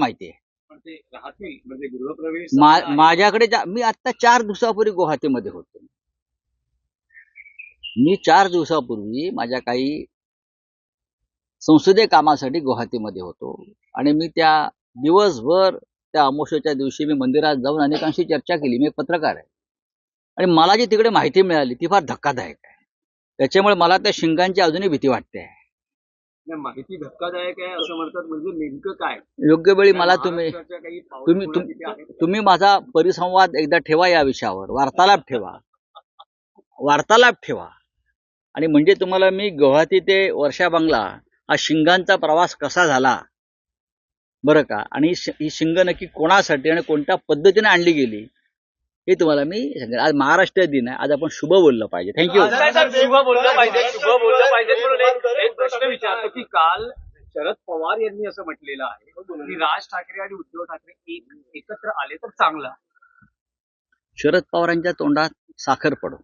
माहिती आहे म्हणजे गृहप्रवेश मा- आहे. माझ्याकडे मी आता चार दिवसापूर्वी गुवाहाटीमध्ये होतो. मी चार दिवसापूर्वी माझ्या काही संसदीय कामासाठी गुवाहाटीमध्ये होतो. आणि मी त्या दिवसभर त्या अमोशेच्या दिवशी मी मंदिरात जाऊन अनेकांशी चर्चा केली. मी एक पत्रकार आहे. आणि मला जी तिकडे माहिती मिळाली ती फार धक्कादायक आहे. त्याच्यामुळे मला त्या शिंगांची अजूनही भीती वाटते नाही, माहिती धक्कादायक आहे असं म्हणतात म्हणजे नेमकं काय? योग्य वेळी मला तुम्ही तुम्ही तुम्ही माझा परिसंवाद एकदा ठेवा या विषयावर. वार्तालाप ठेवा. वार्तालाप ठेवा. आणि म्हणजे तुम्हाला मी गुवाहाटी ते वर्षा बंगला हा शिंगांचा प्रवास कसा झाला? बरं का? आणि ही शिंग नक्की कोणासाठी आणि कोणत्या पद्धतीने आणली गेली? हे तुम्हाला मी सांगेन. आज महाराष्ट्र दिन आहे. आज आपण शुभ बोललं पाहिजे. थँक्यू शुभ बोललं पाहिजे. शुभ बोललं पाहिजे म्हणून एक प्रश्न विचारतो की काल शरद पवार यांनी असं म्हटलेलं आहे की राज ठाकरे आणि उद्धव ठाकरे एक एकत्र आले तर चांगलं शरद पवारांच्या तोंडात साखर पडो.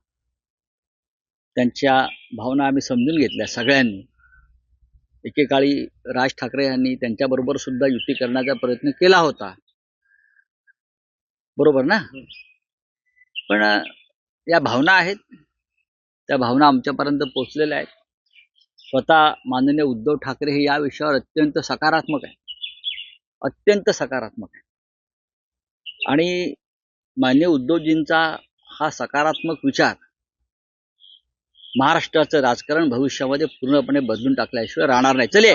त्यांच्या भावना आम्ही समजून घेतल्या सगळ्यांनी. एकेकाळी राज ठाकरे यांनी त्यांच्याबरोबर सुद्धा युती करण्याचा प्रयत्न केला होता. बरोबर ना? पण या भावना आहेत. त्या भावना आमच्यापर्यंत पोचलेल्या आहेत. स्वतः माननीय उद्धव ठाकरे हे या विषयावर अत्यंत सकारात्मक आहे अत्यंत सकारात्मक आहे आणि मान्य उद्धवजींचा हा सकारात्मक विचार महाराष्ट्राचं राजकारण भविष्यामध्ये पूर्णपणे बदलून टाकल्याशिवाय राहणार नाही. चले